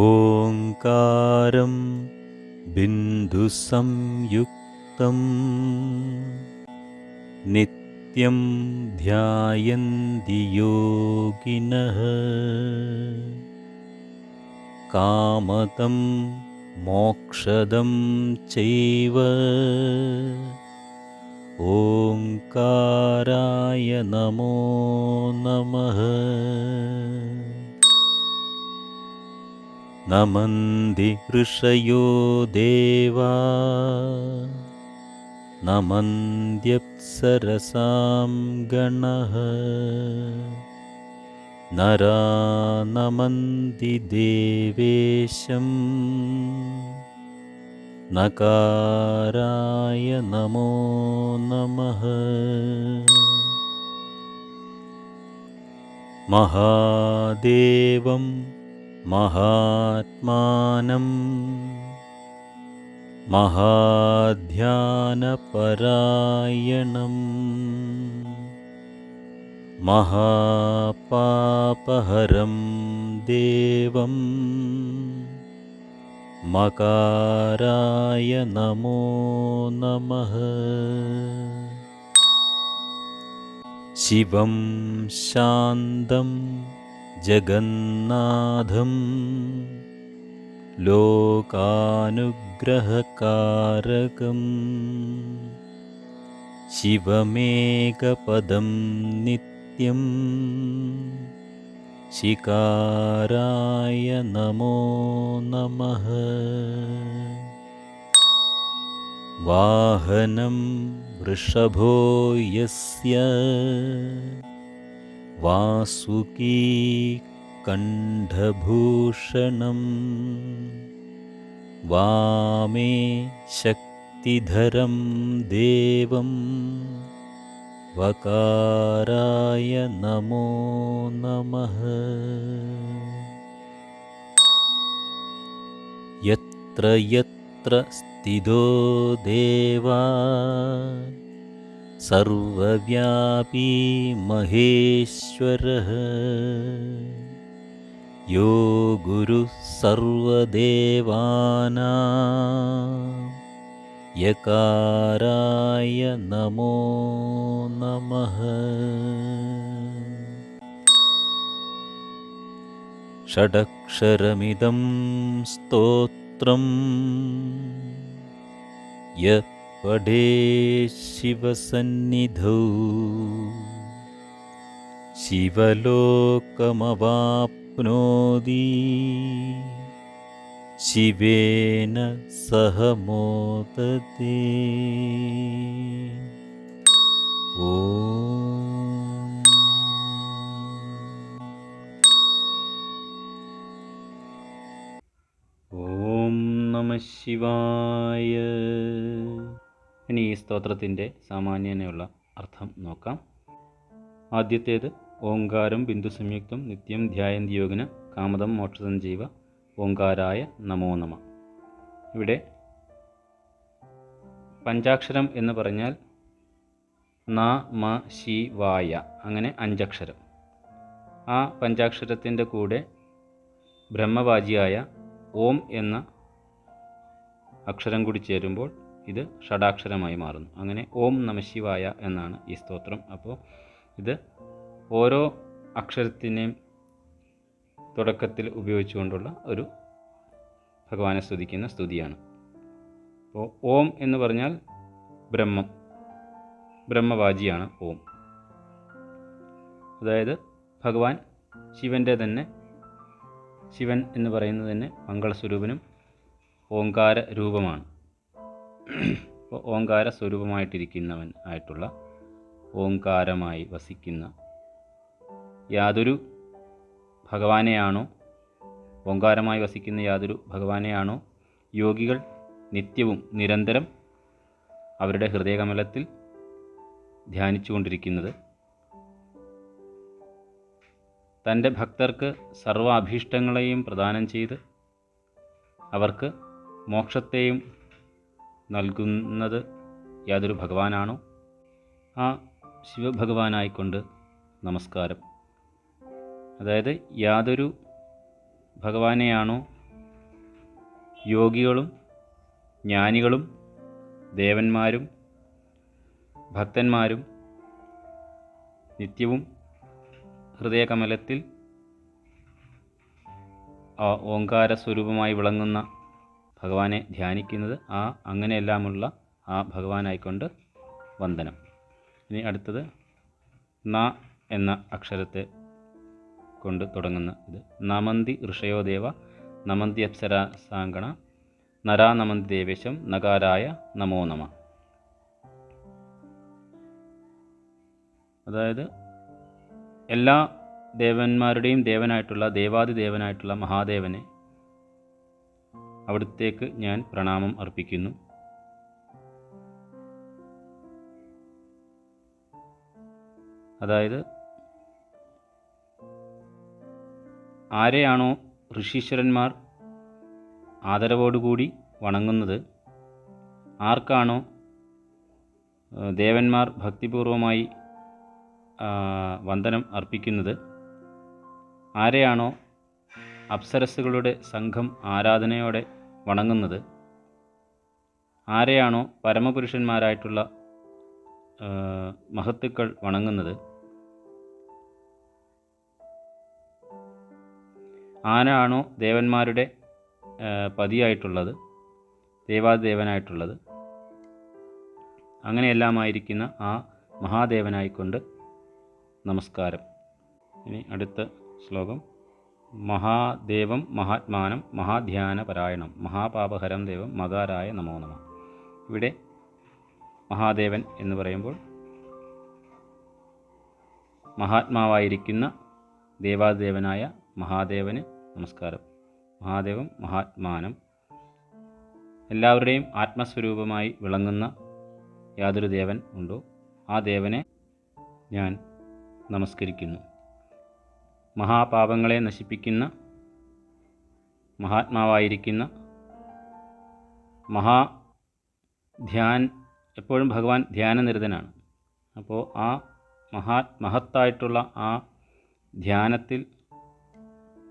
ओङ्कारं बिन्दुसंयुक्तम् नित्यं ध्यायन्ति योगिनः कामतं मोक्षदं चैव ओङ्काराय नमो नमः। न ऋषयो देवा। नमन्द्यप्सरसां गणः। नरा नमन्ति देवेशम्। नकाराय नमो नमः। महादेवं महात्मानं महाध्यानपरायणम् महापापहरं देवम्। मकाराय नमो नमः। शिवं शान्तं जगन्नाथं लोकानुग्रहकारकं शिवमेकपदं नित्यं शिकाराय नमो नमः। वाहनं वृषभो यस्य वासुकी कण्ठभूषणं वामे शक्तिधरं देवं वकाराय नमो नमः। यत्र यत्र स्थितो देवा सर्वव्यापी महेश्वरः। यो गुरुः सर्वदेवानां यकाराय नमो नमः। षडक्षरमिदं स्तोत्रम् यः पडे शिवसन्निधौ। शिवलोकमवाप्नोति ശിവേന സഹമോദതി ഓ. ഓം നമ ശിവായ. ഇനി ഈ സ്തോത്രത്തിന്റെ സാമാന്യനെയുള്ള അർത്ഥം നോക്കാം. ആദ്യത്തേത് ഓങ്കാരം ബിന്ദു സംയുക്തം നിത്യം ധ്യായന്തി യോഗന കാമതം മോക്ഷസഞ്ജീവ ഓങ്കാരായ നമോ നമ. ഇവിടെ പഞ്ചാക്ഷരം എന്ന് പറഞ്ഞാൽ ന മ ശി വായ അങ്ങനെ അഞ്ചക്ഷരം. ആ പഞ്ചാക്ഷരത്തിന്റെ കൂടെ ബ്രഹ്മവാജിയായ ഓം എന്ന അക്ഷരം കൂടി ചേരുമ്പോൾ ഇത് ഷഡാക്ഷരമായി മാറുന്നു. അങ്ങനെ ഓം നമശിവായ എന്നാണ് ഈ സ്തോത്രം. അപ്പോൾ ഇത് ഓരോ അക്ഷരത്തിനെയും തുടക്കത്തിൽ ഉപയോഗിച്ചുകൊണ്ടുള്ള ഒരു ഭഗവാനെ സ്തുതിക്കുന്ന സ്തുതിയാണ്. അപ്പോൾ ഓം എന്ന് പറഞ്ഞാൽ ബ്രഹ്മം. ബ്രഹ്മവാജിയാണ് ഓം. അതായത് ഭഗവാൻ ശിവന്റെ തന്നെ ശിവൻ എന്ന് പറയുന്നത് തന്നെ മംഗളസ്വരൂപനും ഓങ്കാര രൂപമാണ് അപ്പോൾ ഓങ്കാര സ്വരൂപമായിട്ടിരിക്കുന്നവൻ ആയിട്ടുള്ള ഓങ്കാരമായി വസിക്കുന്ന യാതൊരു ഭഗവാനെയാണോ? ഓങ്കാരമായി വസിക്കുന്ന യാതൊരു ഭഗവാനെയാണോ? യോഗികൾ നിത്യവും നിരന്തരം അവരുടെ ഹൃദയകമലത്തിൽ ധ്യാനിച്ചുകൊണ്ടിരിക്കുന്നത്. തന്റെ ഭക്തർക്ക് സർവ അഭീഷ്ടങ്ങളെയും പ്രദാനം ചെയ്ത് അവർക്ക് മോക്ഷത്തെയും നൽകുന്നത് യാതൊരു ഭഗവാനാണോ? ആ ശിവഭഗവാനായിക്കൊണ്ട് നമസ്കാരം. അതായത് യാതൊരു ഭഗവാനെയാണോ യോഗികളും ജ്ഞാനികളും ദേവന്മാരും ഭക്തന്മാരും നിത്യവും ഹൃദയകമലത്തിൽ ആ ഓങ്കാര സ്വരൂപമായി വിളങ്ങുന്ന ഭഗവാനെ ധ്യാനിക്കുന്നത് ആ അങ്ങനെയെല്ലാമുള്ള ആ ഭഗവാനായിക്കൊണ്ട് വന്ദനം. ഇനി അടുത്തത് ന എന്ന അക്ഷരത്തെ കൊണ്ട് തുടങ്ങുന്ന ഇത്. നമന്തി ഋഷയോദേവ നമന്തി അപ്സര സാങ്കണ നരാ നമന്തി ദേവേശം നകാരായ നമോ നമ. അതായത് എല്ലാ ദേവന്മാരുടെയും ദേവനായിട്ടുള്ള ദേവാദിദേവനായിട്ടുള്ള മഹാദേവനെ അവിടുത്തേക്ക് ഞാൻ പ്രണാമം അർപ്പിക്കുന്നു. അതായത് ആരെയാണോ ഋഷീശ്വരന്മാർ ആദരവോടുകൂടി വണങ്ങുന്നത്? ആർക്കാണോ ദേവന്മാർ ഭക്തിപൂർവമായി വന്ദനം അർപ്പിക്കുന്നത്? ആരെയാണോ അപ്സരസ്സുകളുടെ സംഘം ആരാധനയോടെ വണങ്ങുന്നത്? ആരെയാണോ പരമപുരുഷന്മാരായിട്ടുള്ള മഹത്തുക്കൾ വണങ്ങുന്നത്? ആരാണോ ദേവന്മാരുടെ പതിയായിട്ടുള്ളത് ദേവാദേവനായിട്ടുള്ളത്? അങ്ങനെയെല്ലാമായിരിക്കുന്ന ആ മഹാദേവനായിക്കൊണ്ട് നമസ്കാരം. ഇനി അടുത്ത ശ്ലോകം. മഹാദേവം മഹാത്മാനം മഹാധ്യാനപരായണം. മഹാപാപഹരം ദേവം മകാരായ നമോ നമ. ഇവിടെ മഹാദേവൻ എന്ന് പറയുമ്പോൾ മഹാത്മാവായിരിക്കുന്ന ദേവാദേവനായ മഹാദേവന് നമസ്കാരം. മഹാദേവം മഹാത്മാനം എല്ലാവരുടെയും ആത്മസ്വരൂപമായി വിളങ്ങുന്ന യാതൊരു ദേവൻ ഉണ്ടോ? ആ ദേവനെ ഞാൻ നമസ്കരിക്കുന്നു. മഹാപാപങ്ങളെ നശിപ്പിക്കുന്ന മഹാത്മാവായിരിക്കുന്ന മഹാ ധ്യാൻ എപ്പോഴും ഭഗവാൻ ധ്യാനനിരതനാണ്. അപ്പോൾ ആ മഹാ മഹത്തായിട്ടുള്ള ആ ധ്യാനത്തിൽ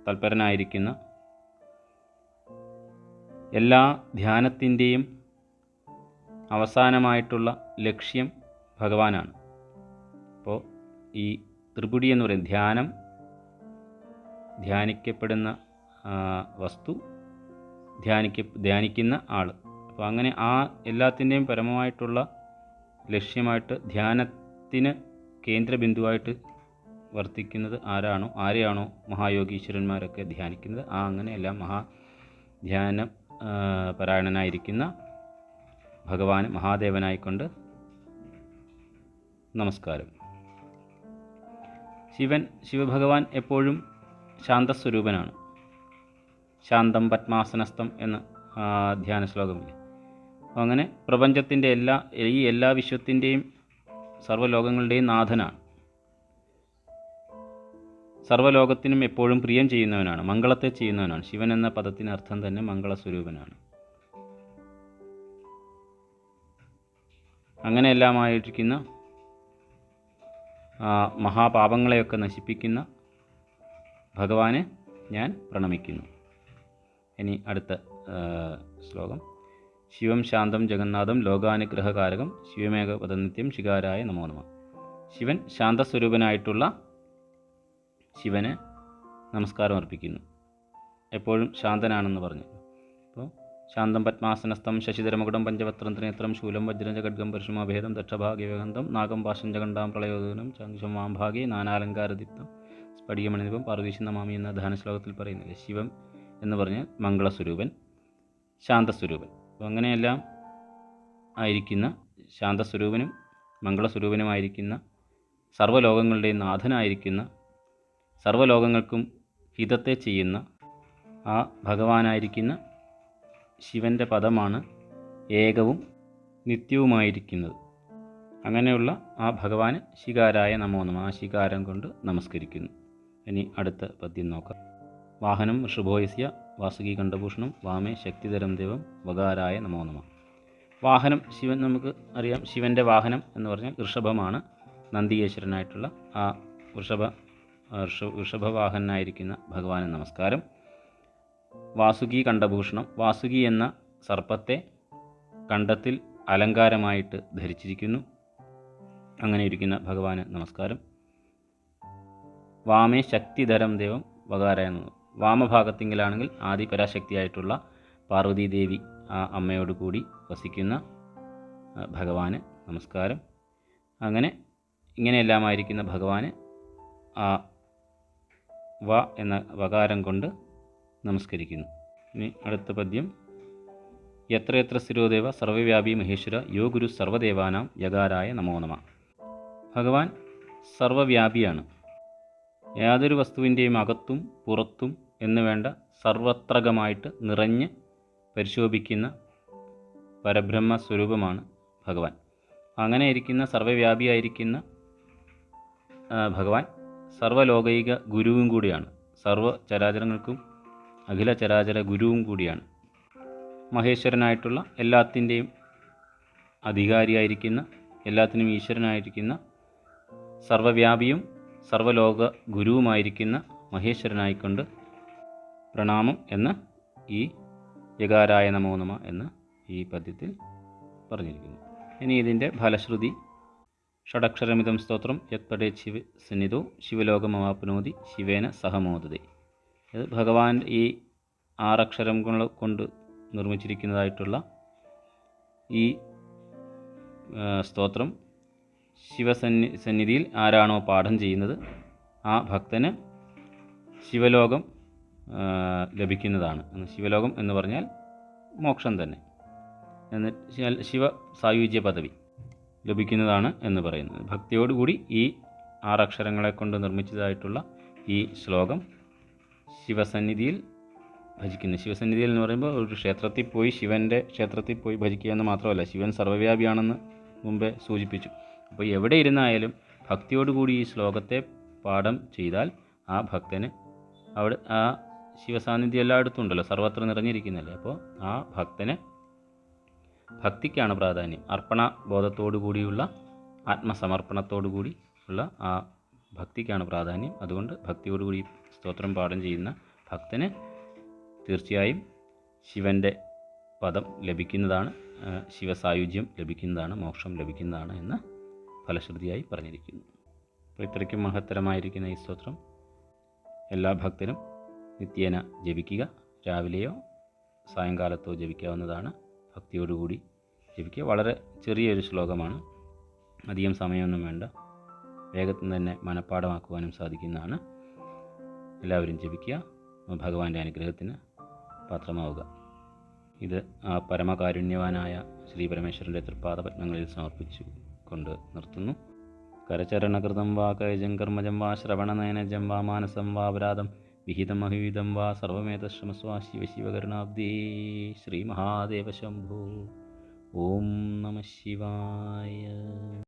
തൽപരനായിരിക്കുന്ന എല്ലാ ധ്യാനത്തിന്റെയും അവസാനമായിട്ടുള്ള ലക്ഷ്യം ഭഗവാനാണ്. അപ്പോൾ ഈ ത്രിപുടി എന്ന് പറയുന്നത് ധ്യാനം ധ്യാനിക്കപ്പെടുന്ന വസ്തു ധ്യാനിക്ക ധ്യാനിക്കുന്ന ആൾ അപ്പോൾ അങ്ങനെ ആ എല്ലാത്തിന്റെയും പരമമായിട്ടുള്ള ലക്ഷ്യമായിട്ട് ധ്യാനത്തിന് കേന്ദ്രബിന്ദുവായിട്ട് വർത്തിക്കുന്നത് ആരാണോ ആരെയാണോ മഹായോഗീശ്വരന്മാരൊക്കെ ധ്യാനിക്കുന്നത് ആ അങ്ങനെ എല്ലാം മഹാ ധ്യാന പരായണനായിരിക്കുന്ന ഭഗവാൻ മഹാദേവനായിക്കൊണ്ട് നമസ്കാരം. ശിവൻ ശിവഭഗവാൻ എപ്പോഴും ശാന്തസ്വരൂപനാണ്. ശാന്തം പത്മാസനസ്ഥം എന്ന ധ്യാന ശ്ലോകമില്ലേ അങ്ങനെ പ്രപഞ്ചത്തിന്റെ എല്ലാ ഈ എല്ലാ വിശ്വത്തിന്റെയും സർവലോകങ്ങളുടെയും നാഥനാണ്. സർവലോകത്തിനും എപ്പോഴും പ്രിയം ചെയ്യുന്നവനാണ് മംഗളത്തെ ചെയ്യുന്നവനാണ്. ശിവൻ എന്ന പദത്തിന് അർത്ഥം തന്നെ മംഗളസ്വരൂപനാണ്. ആ, മഹാപാപങ്ങളെയൊക്കെ നശിപ്പിക്കുന്ന ഭഗവാനെ ഞാൻ പ്രണമിക്കുന്നു. ഇനി അടുത്ത ശ്ലോകം. ശിവം ശാന്തം ജഗന്നാഥം ലോകാനുഗ്രഹകാരകം ശിവമേഘ പദനിത്യം ശികാരായ നമോ നമ. ശിവൻ ശാന്തസ്വരൂപനായിട്ടുള്ള ശിവന് നമസ്കാരം അർപ്പിക്കുന്നു. എപ്പോഴും ശാന്തനാണെന്ന് പറഞ്ഞു. അപ്പോൾ ശാന്തം പത്മാസനസ്ഥം ശശിധരമുകുടം പഞ്ചവത്രം ത്രിനേത്രം ശൂലം വജ്രജ ഖഡ്ഗം പരശുമാഭേദം ദക്ഷഭാഗ്യവേഗന്ധം നാഗം പാശഞ്ചകണ്ഠാം പ്രളയോദനം ചങ്കുശം വാംഭാഗി നാനാലങ്കാരദീപ്തം സ്ഫടികമണിനിപം പാർവീശി നമാമി എന്ന ധാനശ്ലോകത്തിൽ പറയുന്നില്ല ശിവം എന്ന് പറഞ്ഞാൽ മംഗളസ്വരൂപൻ ശാന്തസ്വരൂപൻ. അപ്പോൾ അങ്ങനെയെല്ലാം ആയിരിക്കുന്ന ശാന്തസ്വരൂപനും മംഗളസ്വരൂപനുമായിരിക്കുന്ന സർവലോകങ്ങളുടെയും നാഥനായിരിക്കുന്ന സർവലോകങ്ങൾക്കും ഹിതത്തെ ചെയ്യുന്ന ആ ഭഗവാനായിരിക്കുന്ന ശിവന്റെ പദമാണ് ഏകവും നിത്യവുമായിരിക്കുന്നത്. അങ്ങനെയുള്ള ആ ഭഗവാന് ശികാരായ നമോ നമ ആ ശികാരം കൊണ്ട് നമസ്കരിക്കുന്നു. ഇനി അടുത്ത പദ്യം നോക്കാം. വാഹനം ഋഷഭോയസ്യ വാസുകി കണ്ഠഭൂഷണം വാമേ ശക്തിധരം ദേവം വകാരായ നമോ നമ. വാഹനം ശിവൻ നമുക്ക് അറിയാം. ശിവന്റെ വാഹനം എന്ന് പറഞ്ഞാൽ ഋഷഭമാണ് നന്ദികേശ്വരനായിട്ടുള്ള ആ വൃഷഭ ആ ഋഷ ഋഷഭവാഹനായിരിക്കുന്ന ഭഗവാന് നമസ്കാരം. വാസുകി കണ്ഠഭൂഷണം. വാസുകി എന്ന സർപ്പത്തെ കണ്ടത്തിൽ അലങ്കാരമായിട്ട് ധരിച്ചിരിക്കുന്നു. അങ്ങനെ ഇരിക്കുന്ന ഭഗവാന് നമസ്കാരം. വാമേ ശക്തിധരം ദേവം വകാര എന്നത് വാമഭാഗത്തിങ്കിലാണെങ്കിൽ ആദി പരാശക്തിയായിട്ടുള്ള പാർവതീദേവി ആ അമ്മയോട് കൂടി വസിക്കുന്ന ഭഗവാന് നമസ്കാരം. അങ്ങനെ ഇങ്ങനെയെല്ലാമായിരിക്കുന്ന ഭഗവാന് ആ വ എന്ന വകാരം കൊണ്ട് നമസ്കരിക്കുന്നു. ഇനി അടുത്ത പദ്യം. എത്രയെത്ര എത്ര സ്ഥിരോദേവ സർവവ്യാപി മഹേശ്വര യോ ഗുരു സർവദേവാനാം യകാരായ നമോ നമ. ഭഗവാൻ സർവവ്യാപിയാണ്. യാതൊരു വസ്തുവിന്റെയും അകത്തും പുറത്തും എന്ന് വേണ്ട സർവത്രകമായിട്ട് നിറഞ്ഞ് പരിശോഭിക്കുന്ന പരബ്രഹ്മ സ്വരൂപമാണ് ഭഗവാൻ. അങ്ങനെ ഇരിക്കുന്ന സർവവ്യാപിയായിരിക്കുന്ന ഭഗവാൻ സർവലോകൈക ഗുരുവും കൂടിയാണ്. സർവ ചരാചരങ്ങൾക്കും അഖില ചരാചര ഗുരുവും കൂടിയാണ്. മഹേശ്വരനായിട്ടുള്ള എല്ലാത്തിന്റെയും അധികാരിയായിരിക്കുന്ന എല്ലാത്തിനും ഈശ്വരനായിരിക്കുന്ന സർവവ്യാപിയും സർവലോക ഗുരുവുമായിരിക്കുന്ന മഹേശ്വരനായിക്കൊണ്ട് പ്രണാമം എന്ന് ഈ യകാരായ നമോ നമ എന്ന് ഈ പദ്യത്തിൽ പറഞ്ഞിരിക്കുന്നു. ഇനി ഇതിന്റെ ഫലശ്രുതി ഷഡക്ഷരമിതം സ്തോത്രം യത് പടേ ശിവ സന്നിധു ശിവലോകമവാപ്നോതി ശിവേന സഹമോദതി. ഇത് ഭഗവാൻ ഈ ആറക്ഷരം കൊണ്ട് നിർമ്മിച്ചിരിക്കുന്നതായിട്ടുള്ള ഈ സ്തോത്രം ശിവസന്നി സന്നിധിയിൽ ആരാണോ പാഠം ചെയ്യുന്നത് ആ ഭക്തന് ശിവലോകം ലഭിക്കുന്നതാണ്. ശിവലോകം എന്ന് പറഞ്ഞാൽ മോക്ഷം തന്നെ. എന്നിട്ട് ശിവ സായുജ്യ പദവി. ലഭിക്കുന്നതാണ് എന്ന് പറയുന്നത്. ഭക്തിയോടുകൂടി ഈ ആറക്ഷരങ്ങളെ കൊണ്ട് നിർമ്മിച്ചതായിട്ടുള്ള ഈ ശ്ലോകം ശിവസന്നിധിയിൽ ഭജിക്കുന്നു. ശിവസന്നിധിയിൽ എന്ന് പറയുമ്പോൾ ഒരു ക്ഷേത്രത്തിൽ പോയി ശിവന്റെ ക്ഷേത്രത്തിൽ പോയി ഭജിക്കുക എന്ന് മാത്രമല്ല ശിവൻ സർവവ്യാപിയാണെന്ന് മുമ്പേ സൂചിപ്പിച്ചു. അപ്പോൾ എവിടെ ഇരുന്നായാലും ഭക്തിയോടുകൂടി ഈ ശ്ലോകത്തെ പാഠം ചെയ്താൽ ആ ഭക്തന് അവിടെ ആ ശിവസാന്നിധ്യം എല്ലായിടത്തും ഉണ്ടല്ലോ സർവത്ര നിറഞ്ഞിരിക്കുന്നല്ലേ? അപ്പോൾ ആ ഭക്തന് ഭക്തിക്കാണ് പ്രാധാന്യം. അർപ്പണ ബോധത്തോടു കൂടിയുള്ള ആത്മസമർപ്പണത്തോടു കൂടി ഉള്ള ആ ഭക്തിക്കാണ് പ്രാധാന്യം. അതുകൊണ്ട് ഭക്തിയോടുകൂടി സ്തോത്രം പാഠം ചെയ്യുന്ന ഭക്തന് തീർച്ചയായും ശിവന്റെ പദം ലഭിക്കുന്നതാണ് ശിവസായുജ്യം ലഭിക്കുന്നതാണ് മോക്ഷം ലഭിക്കുന്നതാണ് എന്ന് ഫലശ്രുതിയായി പറഞ്ഞിരിക്കുന്നു. അപ്പോൾ ഇത്രയ്ക്കും മഹത്തരമായിരിക്കുന്ന ഈ സ്തോത്രം എല്ലാ ഭക്തരും നിത്യേന ജപിക്കുക. രാവിലെയോ സായങ്കാലത്തോ ജപിക്കാവുന്നതാണ്. ഭക്തിയോടുകൂടി ജപിക്കുക. വളരെ ചെറിയൊരു ശ്ലോകമാണ്. അധികം സമയമൊന്നും വേണ്ട. വേഗത്തിൽ തന്നെ മനഃപ്പാടമാക്കുവാനും സാധിക്കുന്നതാണ്. എല്ലാവരും ജപിക്കുക. ഭഗവാന്റെ അനുഗ്രഹത്തിന് പാത്രമാവുക. ഇത് ആ പരമകാരുണ്യവാനായ ശ്രീ പരമേശ്വരന്റെ തൃപ്പാദപത്മങ്ങളിൽ സമർപ്പിച്ചു കൊണ്ട് നിർത്തുന്നു. കരചരണകൃതം വാ കൈജം കർമ്മജം വാ ശ്രവണനയനജം വാ മാനസം വാ അപരാധം വിഹിതം അഹിതം വാ സർവമേതശ്രമസ്വാ ശിവ ശിവകരുണാബ്ദേ ശ്രീ മഹാദേവ ശംഭോ ഓം നമ ശിവായ.